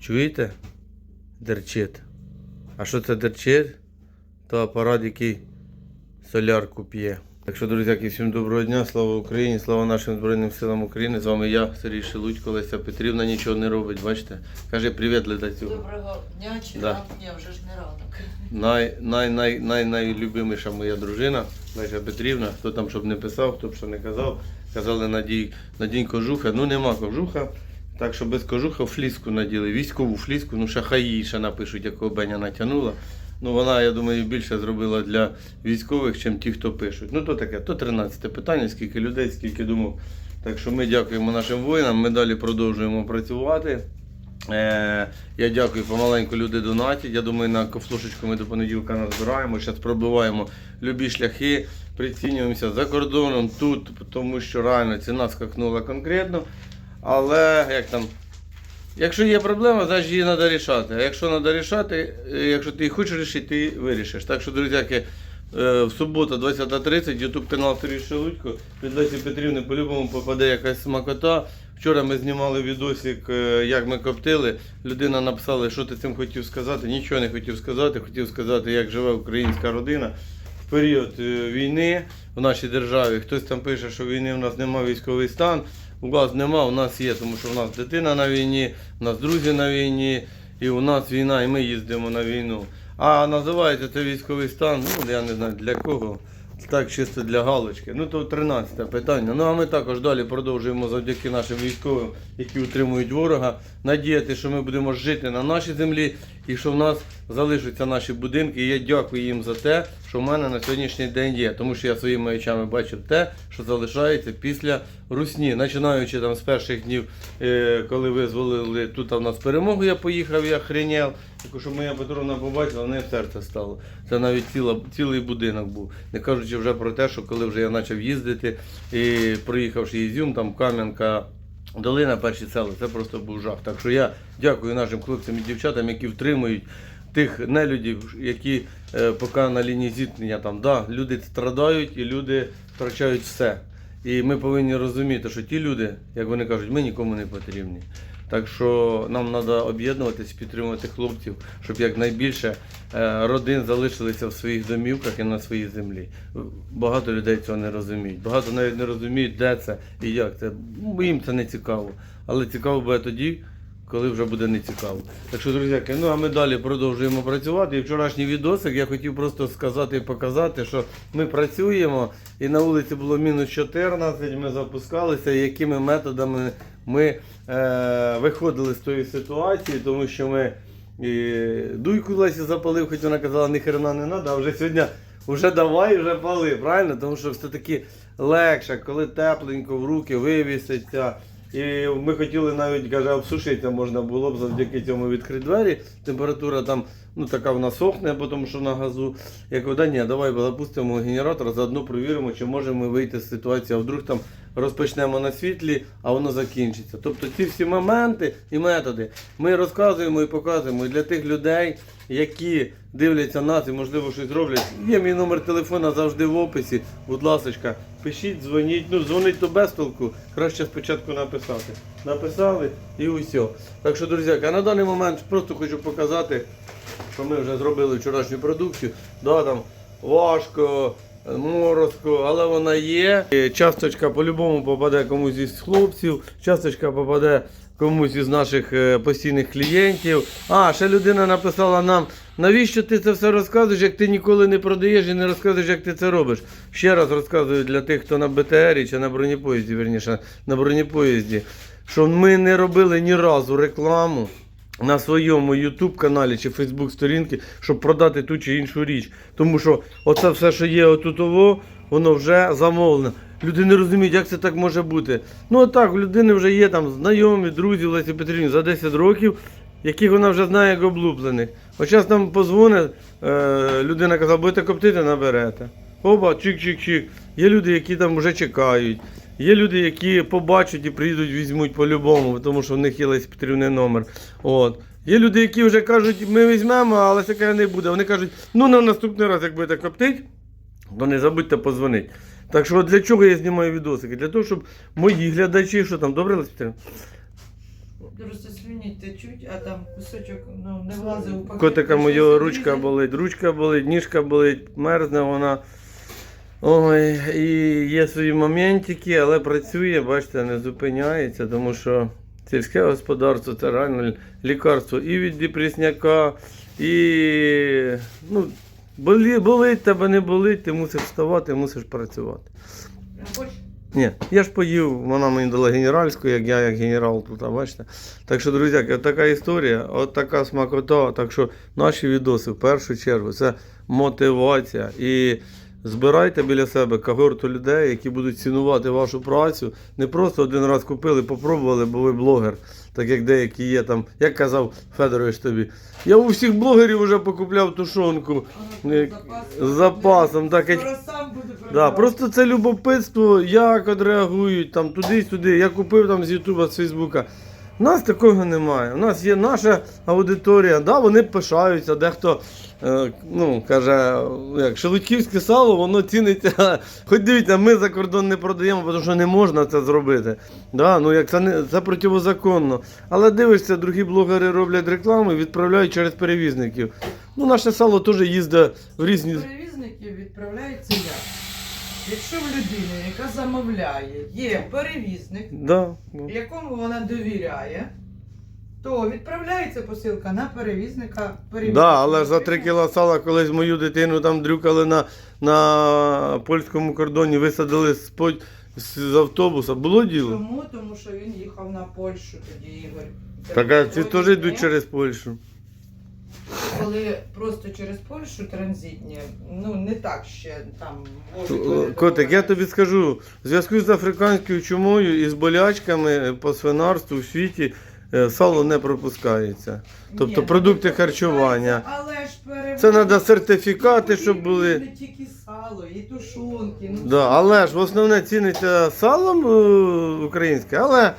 Чуєте? Дерчить. А що це дерчить? То апарат, який солярку п'є. Так що, друзяки, всім доброго дня, слава Україні, слава нашим Збройним силам України. З вами я, Сергій Шелудько, Леся Петрівна нічого не робить, бачите? Каже, привіт, Ледацю. Доброго дня чи Да. ні, вже ж не ранок. Най, най, най, най, найлюбиміша моя дружина, Леся Петрівна, хто там щоб не писав, хто б що не казав. Казали надій, надінь кожуха, ну нема кожуха. Так що без кожуха фліску наділи, військову фліску, ну хай її напишуть, якого Беня натягнула. Ну вона, я думаю, більше зробила для військових, ніж ті, хто пишуть. Ну то таке, то 13 питання, скільки людей, скільки думок. Так що ми дякуємо нашим воїнам, ми далі продовжуємо працювати. Е, я дякую, помаленьку люди донатять. Я думаю, на кофлушечку ми до понеділка назбираємо. Зараз пробиваємо любі шляхи, прицінюємося за кордоном тут, тому що реально ціна скакнула конкретно. Але як там, якщо є проблема, значить її треба рішати. А якщо треба рішати, е, якщо ти її хочеш рішити, ти вирішиш. Так що, друзяки, е, в суботу 20.30 ютуб канал Сергій Шелудько. Від Лесі Петрівни по-любому попаде якась смакота. Вчора ми знімали відосик, е, як ми коптили. Людина написала, що ти цим хотів сказати. Нічого не хотів сказати. Хотів сказати, як живе українська родина в період війни в нашій державі. Хтось там пише, що війни в нас немає військовий стан. У вас нема, у нас є, тому що у нас дитина на війні, у нас друзі на війні, і у нас війна, і ми їздимо на війну. А називається це військовий стан, ну я не знаю для кого. Так, чисто для галочки. Ну то 13 питання. Ну а ми також далі продовжуємо завдяки нашим військовим, які утримують ворога, надіяти, що ми будемо жити на нашій землі і що в нас залишаться наші будинки. І я дякую їм за те, що в мене на сьогоднішній день є. Тому що я своїми очами бачив те, що залишається після русні. Починаючи там з перших днів, е, коли визволили тут в нас перемогу, я поїхав, я хренів. Тільки що моя Петровна побачила, в неї серце стало. Це навіть ціла, цілий будинок був. Не кажучи вже про те, що коли вже я почав їздити і проїхавши Ізюм, там Кам'янка. Долина, перші села, це просто був жах. Так що я дякую нашим хлопцям і дівчатам, які втримують тих нелюдів, які е, поки на лінії зіткнення там. Да, люди страдають і люди втрачають все. І ми повинні розуміти, що ті люди, як вони кажуть, ми нікому не потрібні. Так що нам треба об'єднуватися, підтримувати хлопців, щоб якнайбільше е, родин залишилися в своїх домівках і на своїй землі. Багато людей цього не розуміють. Багато навіть не розуміють, де це і як це. Їм це не цікаво. Але цікаво буде тоді, коли вже буде не цікаво. Так що, друзі, ну а ми далі продовжуємо працювати. І вчорашній відосик я хотів просто сказати і показати, що ми працюємо, і на вулиці було мінус 14, ми запускалися, якими методами ми е, виходили з тої ситуації, тому що ми е, дуйку Лесі запалив, хоч вона казала, ні хрена не треба, а вже сьогодні вже давай, вже пали, правильно? Тому що все-таки легше, коли тепленько в руки вивіситься. І ми хотіли навіть каже, обсушитися можна було б завдяки цьому відкрити двері. Температура там ну така вона сохне, бо тому що на газу. Я кажу, да ні, давай запустимо генератор, заодно провіримо, чи можемо ми вийти з ситуації, а вдруг там розпочнемо на світлі, а воно закінчиться. Тобто ці всі моменти і методи ми розказуємо і показуємо і для тих людей, які дивляться нас і можливо щось роблять. Є мій номер телефона завжди в описі. Будь ласка, пишіть, дзвоніть. Ну, дзвонить то без толку. Краще спочатку написати. Написали і усе. Так що, друзі, а на даний момент просто хочу показати, що ми вже зробили вчорашню продукцію. Да, там важко, морозко, але вона є. Часточка по-любому попаде комусь із хлопців, часточка попаде комусь із наших е, постійних клієнтів. А, ще людина написала нам, навіщо ти це все розказуєш, як ти ніколи не продаєш і не розказуєш, як ти це робиш. Ще раз розказую для тих, хто на БТРі чи на бронепоїзді, верніше, на бронепоїзді, що ми не робили ні разу рекламу на своєму YouTube каналі чи Facebook сторінки, щоб продати ту чи іншу річ. Тому що оце все, що є отутово, воно вже замовлено. Люди не розуміють, як це так може бути. Ну отак, у людини вже є там знайомі, друзі Лесі Петрівні за 10 років, яких вона вже знає як облуплених. От зараз нам позвонить, е, людина казала, будете коптити, наберете. Оба, чик-чик-чик. Є люди, які там вже чекають. Є люди, які побачать і приїдуть, візьмуть по-любому, тому що в них є Лесі Петрівний номер. От. Є люди, які вже кажуть, ми візьмемо, але таке не буде. Вони кажуть, ну на наступний раз, як будете коптити, то не забудьте позвонити. Так що для чого я знімаю відосики? Для того, щоб мої глядачі, що там, добре, Леся Просто слюні течуть, а там кусочок ну, не влазив у пакет. Котика різе. ручка болить, ручка болить, ніжка болить, мерзне вона. Ой, і є свої моментики, але працює, бачите, не зупиняється, тому що сільське господарство це реально лікарство і від депресняка, і ну, болить тебе, не болить, ти мусиш вставати, мусиш працювати. Ні, я ж поїв, вона мені дала генеральську, як я як генерал тут, бачите. Так що, друзі, от така історія, от така смакота. Так що наші відоси в першу чергу це мотивація. І збирайте біля себе когорту людей, які будуть цінувати вашу працю. Не просто один раз купили, попробували, бо ви блогер, так як деякі є там. Як казав Федорович тобі, я у всіх блогерів вже покупляв тушонку. воно Як- з запасом, так, як- Да, просто це любопитство, як відреагують там туди-сюди. Я купив там з Ютуба, з Фейсбука. У нас такого немає. У нас є наша аудиторія, да, вони пишаються, дехто е, ну, каже, як шелудьківське сало, воно ціниться. Хоч дивіться, ми за кордон не продаємо, тому що не можна це зробити. Да, ну, як це, не, це противозаконно. Але дивишся, другі блогери роблять рекламу і відправляють через перевізників. Ну, наше сало теж їздить в різні. Перевізників відправляється як? Якщо в людини, яка замовляє, є перевізник, Да, да. якому вона довіряє, то відправляється посилка на перевізника. перевізник Да, але ж за. 3 кіла сала колись мою дитину там дрюкали на, на польському кордоні, висадили з, по- з, з автобуса. Було діло? Чому? Тому що він їхав на Польщу тоді, Ігор. Так, а ці теж йдуть через Польщу. Коли просто через Польщу транзитні, ну не так ще там можуть Котик, я тобі скажу, в зв'язку з африканською чумою і з болячками по свинарству в світі е, сало не пропускається. Тобто Ні, продукти ну, харчування. Але ж перевозять- Це треба сертифікати, щоб були. Не тільки сало, і тушонки. Ну, Да, але ж в основне ціниться салом е, українське, але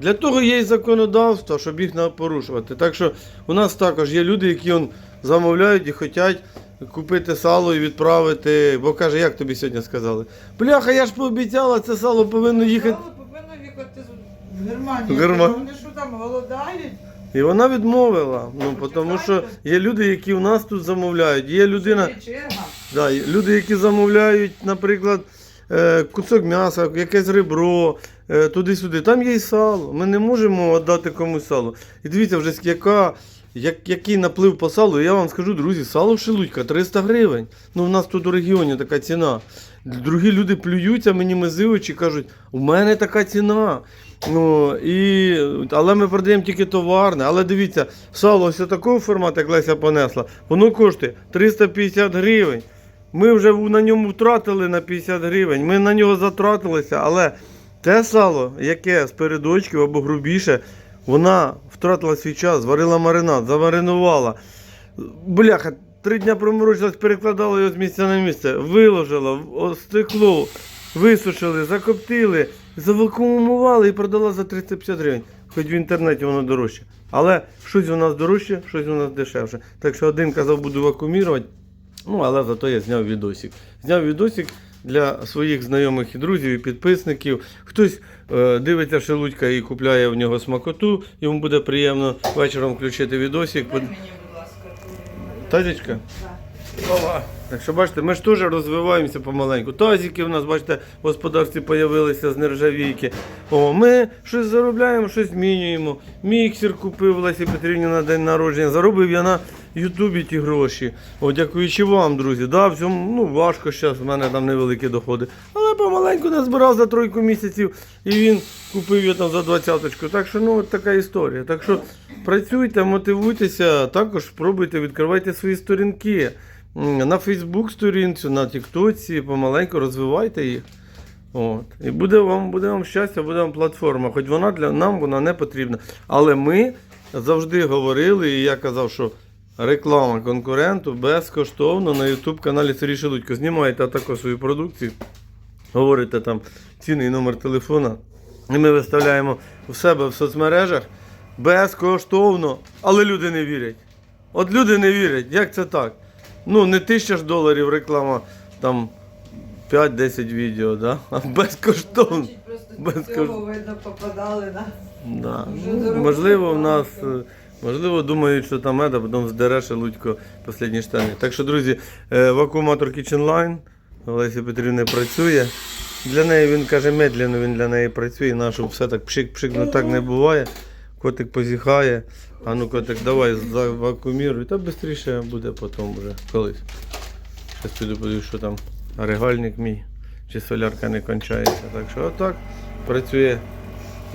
для того є і законодавство, щоб їх не порушувати. Так що у нас також є люди, які он, замовляють і хочуть купити сало і відправити. Бо каже, як тобі сьогодні сказали? Бляха, я ж пообіцяла, це сало повинно їхати. Сало повинно їхати в Германію. В Герма- Вони що там голодають? І вона відмовила. Ну, тому що є люди, які у нас тут замовляють. Є людина. Да, і люди, які замовляють, наприклад, кусок м'яса, якесь ребро, е, туди-сюди. Там є і сало. Ми не можемо віддати комусь сало. І дивіться, вже яка, як, який наплив по салу, я вам скажу, друзі, сало шелудька 300 гривень. Ну, у нас тут у регіоні така ціна. Другі люди плюються, мені мизивичі кажуть, у мене така ціна. Ну, і, але ми продаємо тільки товарне. Але дивіться, сало ось такого формату, як Леся понесла, воно коштує 350 гривень. Ми вже на ньому втратили на 50 гривень. Ми на нього затратилися, але те сало, яке з передочків або грубіше, вона втратила свій час, зварила маринад, замаринувала. Бляха, три дня проморочилась, перекладала його з місця на місце, виложила, стекло, висушили, закоптили, завакуумували і продала за 350 гривень. Хоч в інтернеті воно дорожче. Але щось у нас дорожче, щось у нас дешевше. Так що один казав, буду вакуумірувати. Ну, але зато я зняв відосик. Зняв відосик для своїх знайомих і друзів, і підписників. Хтось е, дивиться шелудька і купляє в нього смакоту, йому буде приємно вечором включити відосик. Дай мені, будь ласка. Тазічка? Ова. Так що бачите, ми ж теж розвиваємося помаленьку. Тазики у нас, бачите, в господарстві з'явилися з нержавійки. О, ми щось заробляємо, щось змінюємо. Міксер купив Лесі Петрівні на день народження. Заробив я на Ютубі ті гроші. О, дякуючи вам, друзі. Да, в цьому ну, важко зараз, в мене там невеликі доходи. Але помаленьку назбирав за тройку місяців і він купив я там за двадцяточку. Так що ну от така історія. Так що працюйте, мотивуйтеся, також пробуйте, відкривайте свої сторінки. На Фейсбук сторінці, на Тіктоці, помаленьку розвивайте їх. От. І буде вам, буде вам щастя, буде вам платформа. Хоч вона для нам вона не потрібна. Але ми завжди говорили, і я казав, що реклама конкуренту безкоштовно на YouTube каналі Сергій Шелудько. Знімаєте також свою продукцію, говорите там ціни і номер телефона. І ми виставляємо в себе в соцмережах безкоштовно, але люди не вірять. От люди не вірять, як це так? Ну, не тисяча ж доларів реклама, там 5-10 відео, да? а безкоштовно. Просто Без цього видно попадали на Да. Ну, можливо, в нас, е, можливо, думають, що там меда, потім здере Лудько останні штани. Так що, друзі, е, вакууматор Kitchen Line Олесі Петрівни працює. Для неї він каже, медленно він для неї працює, нашу все так пшик-пшик, ну так не буває. Котик позіхає. А ну котик, давай завакууміруй. Та швидше буде потім вже колись. Щас піду подивлюсь, що там регальник мій, чи солярка не кончається. Так що отак працює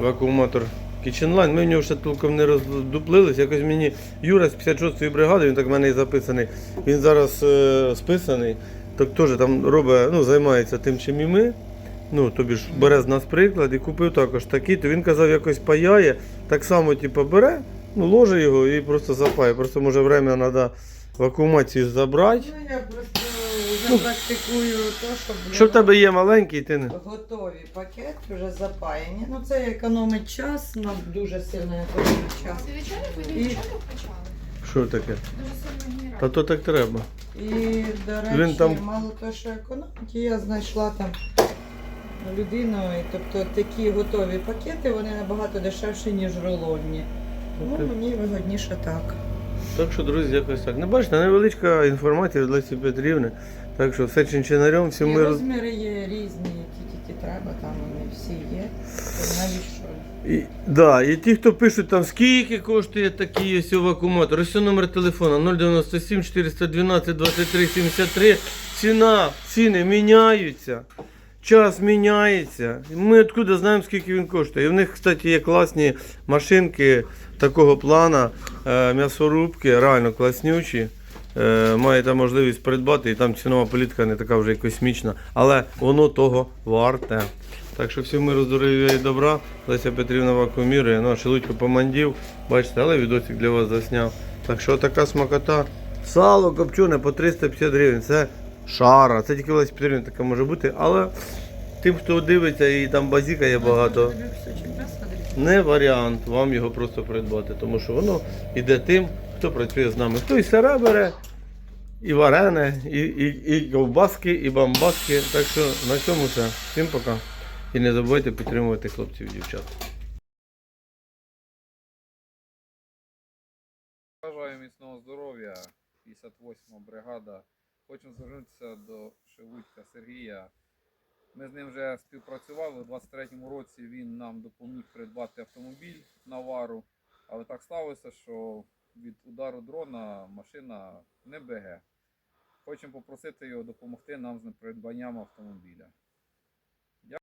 вакууматор Line. Ми в нього ще толком не роздуплились. Якось мені Юра з 56-ї бригади, він так в мене і записаний. Він зараз е, списаний, так теж там робить, ну, займається тим, чим і ми. Ну, тобі ж бере з нас приклад і купив також такий, то він казав, якось паяє, так само, типу, бере, ну, ложе його і просто запає. Просто може время треба вакуумацію забрати. Ну, я просто вже практикую то, щоб Що в тебе є маленький, ти не. готові пакети вже запаяні. Ну це економить час, нам дуже сильно економить час. І- Що таке? Та то так треба. І, до речі, Він там- мало того, що економить, я знайшла там людину, і, тобто такі готові пакети, вони набагато дешевші, ніж рулонні. Ну, мені вигодніше так. Так що, друзі, якось так. Не бачите, невеличка інформація від Лесі Петрівни. Так що все чинчинарем, всі І ми роз... розміри є різні, які тільки треба, там вони всі є. Навіщо? І, да, і ті, хто пишуть там, скільки коштує такий ось вакууматор, ось номер телефона 097 412 23 73. Ціна, ціни міняються. Час міняється. Ми откуда знаємо, скільки він коштує. І в них, кстати, є класні машинки такого плана, е, м'ясорубки, реально класнючі. Е, маєте можливість придбати, і там цінова політика не така вже й космічна, але воно того варте. Так що всім миру, здоров'я і добра. Леся Петрівна вакуумірує, ну, шелудько помандів, бачите, але відосик для вас засняв. Так що така смакота. Сало копчене по 350 гривень. Це шара. Це тільки в Лесі таке може бути, але тим, хто дивиться і там базіка є багато. Не варіант вам його просто придбати, тому що воно йде тим, хто працює з нами. Хто і сире бере, і варене, і, і, і ковбаски, і бамбаски. Так що на цьому все. Всім пока. І не забувайте підтримувати хлопців і дівчат. Бажаю міцного здоров'я, 58 бригада. Хочу звернутися до Шелудька Сергія. Ми з ним вже співпрацювали. У 23-му році він нам допоміг придбати автомобіль Навару. Але так сталося, що від удару дрона машина не БГ. Хочемо попросити його допомогти нам з придбанням автомобіля.